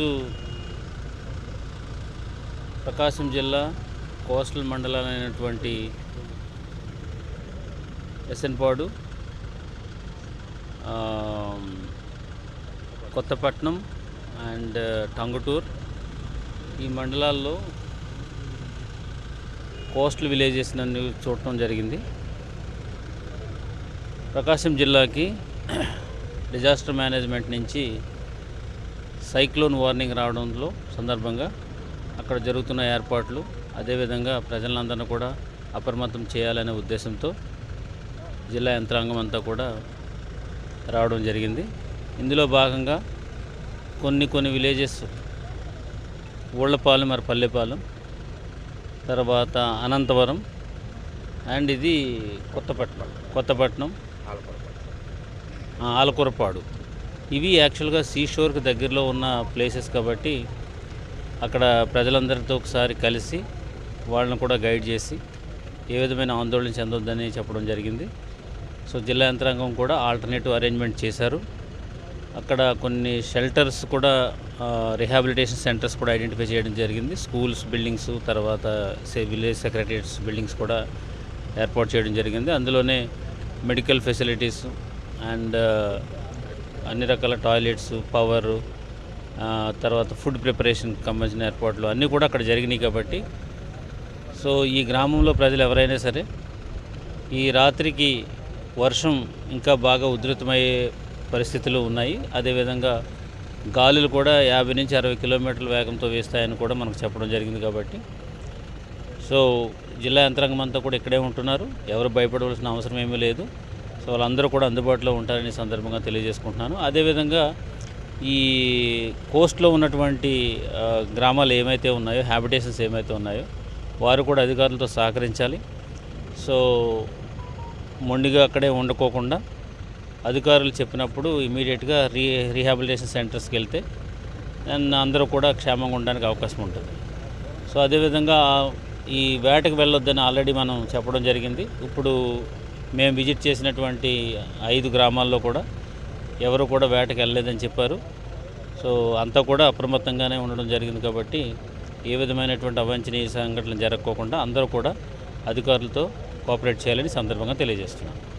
ఈరోజు ప్రకాశం జిల్లా కోస్టల్ మండలాలైనటువంటి ఎస్ఎన్పాడు కొత్తపట్నం అండ్ టంగుటూర్. ఈ మండలాల్లో కోస్టల్ విలేజెస్ నన్ను చూడటం జరిగింది. ప్రకాశం జిల్లాకి డిజాస్టర్ మేనేజ్మెంట్ నుంచి సైక్లోన్ వార్నింగ్ రావడంలో సందర్భంగా అక్కడ జరుగుతున్న ఏర్పాట్లు అదేవిధంగా ప్రజలందరినీ కూడా అప్రమత్తం చేయాలనే ఉద్దేశంతో జిల్లా యంత్రాంగం అంతా కూడా రావడం జరిగింది. ఇందులో భాగంగా కొన్ని కొన్ని విలేజెస్ ఊళ్ళపాలెం మరి పల్లెపాలెం తర్వాత అనంతవరం అండ్ ఇది కొత్తపట్నం కొత్తపట్నం ఆలకూరపాడు. ఇవి యాక్చువల్గా సీషోర్కి దగ్గరలో ఉన్న ప్లేసెస్ కాబట్టి అక్కడ ప్రజలందరితో ఒకసారి కలిసి వాళ్ళని కూడా గైడ్ చేసి ఏ విధమైన ఆందోళన చెందొద్దని చెప్పడం జరిగింది. సో జిల్లా యంత్రాంగం కూడా ఆల్టర్నేటివ్ అరేంజ్మెంట్ చేశారు. అక్కడ కొన్ని షెల్టర్స్ కూడా రిహాబిలిటేషన్ సెంటర్స్ కూడా ఐడెంటిఫై చేయడం జరిగింది. స్కూల్స్ బిల్డింగ్స్ తర్వాత సే విలేజ్ సెక్రటరియట్స్ బిల్డింగ్స్ కూడా ఏర్పాటు చేయడం జరిగింది. అందులోనే మెడికల్ ఫెసిలిటీస్ అండ్ అన్ని రకాల టాయిలెట్స్ పవర్ తర్వాత ఫుడ్ ప్రిపరేషన్కి సంబంధించిన ఏర్పాట్లు అన్నీ కూడా అక్కడ జరిగినాయి కాబట్టి. సో ఈ గ్రామంలో ప్రజలు ఎవరైనా సరే ఈ రాత్రికి వర్షం ఇంకా బాగా ఉధృతమయ్యే పరిస్థితులు ఉన్నాయి. అదేవిధంగా గాలులు కూడా యాభై నుంచి అరవై కిలోమీటర్ల వేగంతో వేస్తాయని కూడా మనకు చెప్పడం జరిగింది కాబట్టి. సో జిల్లా యంత్రాంగం అంతా కూడా ఇక్కడే ఉంటున్నారు. ఎవరు భయపడవలసిన అవసరం ఏమీ లేదు. సో వాళ్ళందరూ కూడా అందుబాటులో ఉంటారని సందర్భంగా తెలియజేసుకుంటున్నాను. అదేవిధంగా ఈ కోస్ట్లో ఉన్నటువంటి గ్రామాలు ఏమైతే ఉన్నాయో హ్యాబిటేషన్స్ ఏమైతే ఉన్నాయో వారు కూడా అధికారులతో సహకరించాలి. సో మొండిగా అక్కడే ఉండకోకుండా అధికారులు చెప్పినప్పుడు ఇమీడియట్గా రీ రీహాబిలిటేషన్ సెంటర్స్కి వెళ్తే అండ్ అందరూ కూడా క్షేమంగా ఉండడానికి అవకాశం ఉంటుంది. సో అదేవిధంగా ఈ వేటకు వెళ్ళొద్దని ఆల్రెడీ మనం చెప్పడం జరిగింది. ఇప్పుడు మేము విజిట్ చేసినటువంటి ఐదు గ్రామాల్లో కూడా ఎవరు కూడా వేటకు వెళ్ళలేదని చెప్పారు. సో అంతా కూడా అప్రమత్తంగానే ఉండడం జరిగింది కాబట్టి ఏ విధమైనటువంటి అవాంఛనీయ సంఘటనలు జరగకోకుండా అందరూ కూడా అధికారులతో కోఆపరేట్ చేయాలని సందర్భంగా తెలియజేస్తున్నాను